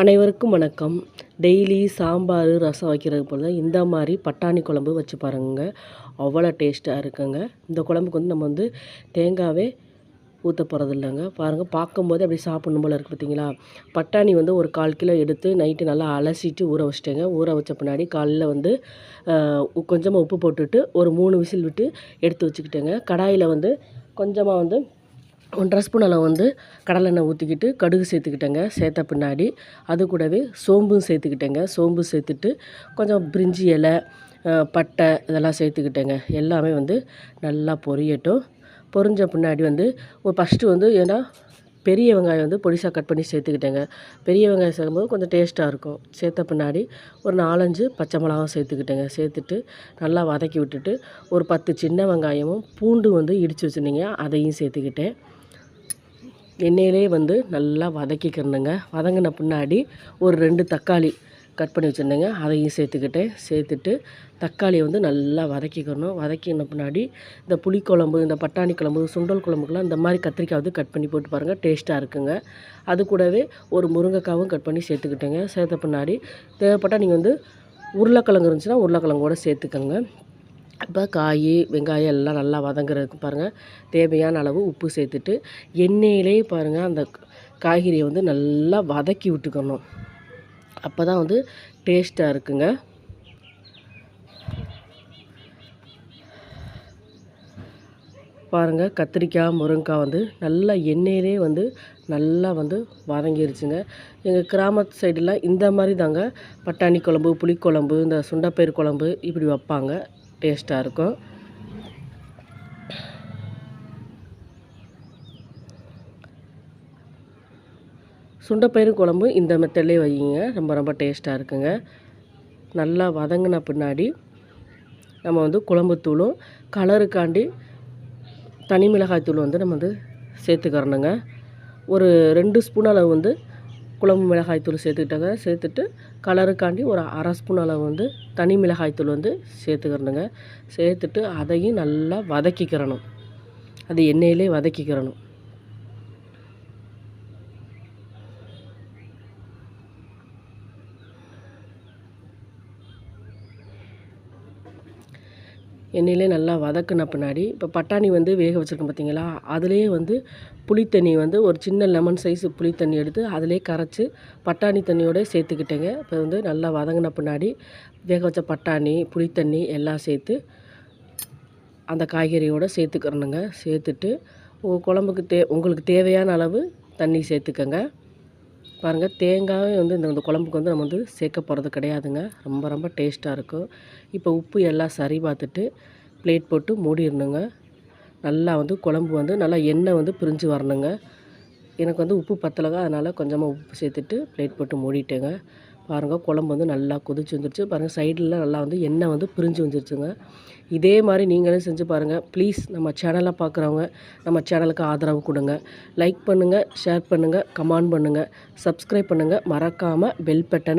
அனைவருக்கும் வணக்கம். டெய்லி சாம்பார் ரசம் வைக்கிறது போல் தான் இந்த மாதிரி பட்டாணி குழம்பு வச்சு பாருங்க. அவ்வளோ டேஸ்ட்டாக இருக்குங்க. இந்த குழம்புக்கு வந்து நம்ம வந்து தேங்காவே ஊற்ற போகிறது இல்லைங்க. பாருங்கள் பார்க்கும்போது அப்படி சாப்பிட்ணும் போல் இருக்குது பார்த்தீங்களா? பட்டாணி வந்து ஒரு கால் கிலோ எடுத்து நைட்டு நல்லா அலசிட்டு ஊற வச்சிட்டேங்க. ஊற வச்ச பின்னாடி காலையில் வந்து கொஞ்சமாக உப்பு போட்டுட்டு ஒரு மூணு விசில் விட்டு எடுத்து வச்சுக்கிட்டேங்க. கடாயில் வந்து கொஞ்சமாக வந்து ஒன்றரை ஸ்பூன் அளவு வந்து கடலெண்ணெய் ஊற்றிக்கிட்டு கடுகு சேர்த்துக்கிட்டேங்க. சேர்த்த பின்னாடி அது கூடவே சோம்பும் சேர்த்துக்கிட்டேங்க. சோம்பு சேர்த்துட்டு கொஞ்சம் பிரிஞ்சி இலை பட்டை இதெல்லாம் சேர்த்துக்கிட்டேங்க. எல்லாமே வந்து நல்லா பொரியட்டும். பொரிஞ்ச பின்னாடி வந்து ஃபஸ்ட்டு வந்து ஏன்னா பெரிய வெங்காயம் வந்து பொடிசாக கட் பண்ணி சேர்த்துக்கிட்டேங்க. பெரிய வெங்காயம் சேர்க்கும்போது கொஞ்சம் டேஸ்ட்டாக இருக்கும். சேர்த்த பின்னாடி ஒரு நாலஞ்சு பச்சை மிளகாவும் சேர்த்துக்கிட்டேங்க. சேர்த்துட்டு நல்லா வதக்கி விட்டுட்டு ஒரு பத்து சின்ன வெங்காயமும் பூண்டு வந்து இடித்து வச்சுருந்தீங்க. அதையும் சேர்த்துக்கிட்டேன். எண்ணெயிலே வந்து நல்லா வதக்கிக்கிறணுங்க. வதங்கின பின்னாடி ஒரு ரெண்டு தக்காளி கட் பண்ணி வச்சுருந்தேங்க. அதையும் சேர்த்துக்கிட்டேன். சேர்த்துட்டு தக்காளியை வந்து நல்லா வதக்கிக்கணும். வதக்கின பின்னாடி இந்த புளிக்குழம்பு இந்த பட்டாணி குழம்பு சுண்டல் குழம்புக்கெலாம் இந்த மாதிரி கத்திரிக்காய் வந்து கட் பண்ணி போட்டு பாருங்கள் டேஸ்ட்டாக இருக்குங்க. அது கூடவே ஒரு முருங்கைக்காவும் கட் பண்ணி சேர்த்துக்கிட்டேங்க. சேர்த்த பின்னாடி தேவைப்பட்டால் நீங்கள் வந்து உருளைக்கிழங்கு இருந்துச்சுன்னா உருளைக்கிழங்கோட சேர்த்துக்கோங்க. இப்போ காய் வெங்காயம் எல்லாம் நல்லா வதங்குறதுக்கு பாருங்கள் தேவையான அளவு உப்பு சேர்த்துட்டு எண்ணெயிலே பாருங்கள் அந்த காய்கறியை வந்து நல்லா வதக்கி விட்டுக்கணும். அப்போ தான் வந்து டேஸ்ட்டாக இருக்குங்க. பாருங்கள் கத்திரிக்காய் முருங்கைக்காய் வந்து நல்லா எண்ணெயிலே வந்து நல்லா வந்து வதங்கிருச்சுங்க. எங்கள் கிராமத்து சைடெலாம் இந்த மாதிரி தாங்க. பட்டாணி குழம்பு புளிக்குழம்பு இந்த சுண்டப்பயிர் குழம்பு இப்படி வைப்பாங்க. டேஸ்ட்டாக இருக்கும் சுண்டைப்பயிறு குழம்பு இந்த மெத்தட்லேயே வைங்க ரொம்ப ரொம்ப டேஸ்ட்டாக இருக்குங்க. நல்லா வதங்கின பின்னாடி நம்ம வந்து குழம்புத்தூளும் கலருக்காண்டி தனி மிளகாய் தூள் வந்து நம்ம வந்து சேர்த்துக்கிறணுங்க. ஒரு ரெண்டு ஸ்பூன் அளவு வந்து குழம்பு மிளகாய்த்தூள் தூள் சேர்த்துட்டு கலருக்காண்டி ஒரு அரை ஸ்பூன் அளவு வந்து தனி மிளகாய்த்தூள் வந்து சேர்த்துக்கிறணுங்க. சேர்த்துட்டு அதையும் நல்லா வதக்கிக்கிறணும். அது எண்ணெயிலே வதக்கிக்கிறணும். எண்ணெயிலே நல்லா வதக்குன பின்னாடி இப்போ பட்டாணி வந்து வேக வச்சுருக்கோம் பார்த்தீங்களா அதுலேயே வந்து புளித்தண்ணி வந்து ஒரு சின்ன லெமன் சைஸு புளித்தண்ணி எடுத்து அதிலே கரைச்சி பட்டாணி தண்ணியோட சேர்த்துக்கிட்டேங்க. இப்போ வந்து நல்லா வதங்கின பின்னாடி வேக வச்ச பட்டாணி புளித்தண்ணி எல்லாம் சேர்த்து அந்த காய்கறியோடு சேர்த்துக்கிறணுங்க. சேர்த்துட்டு உங்கள் குழம்புக்கு தே உங்களுக்கு தேவையான அளவு தண்ணி சேர்த்துக்கங்க. பாருங்கள் தேங்காயும் வந்து இந்த இந்த குழம்புக்கு வந்து நம்ம வந்து சேர்க்க போகிறது கிடையாதுங்க. ரொம்ப ரொம்ப டேஸ்ட்டாக இருக்கும். இப்போ உப்பு எல்லாம் சரி பார்த்துட்டு பிளேட் போட்டு மூடிடணுங்க. நல்லா வந்து குழம்பு வந்து நல்லா எண்ணெய் வந்து பிரிஞ்சு வரணுங்க. எனக்கு வந்து உப்பு பத்தலைங்க அதனால் கொஞ்சமாக உப்பு சேர்த்துட்டு பிளேட் போட்டு மூடிட்டேங்க. பாருங்கள் குழம்பு வந்து நல்லா கொதிச்சு வந்துருச்சு. பாருங்கள் சைடில் நல்லா வந்து எண்ணெய் வந்து பிரிஞ்சு வந்துருச்சுங்க. இதே மாதிரி நீங்களும் செஞ்சு பாருங்கள் ப்ளீஸ் நம்ம சேனலை பார்க்குறவங்க நம்ம சேனலுக்கு ஆதரவு கொடுங்க. லைக் பண்ணுங்கள் ஷேர் பண்ணுங்கள் கமெண்ட் பண்ணுங்கள் சப்ஸ்கிரைப் பண்ணுங்கள் மறக்காமல் பெல் பட்டனை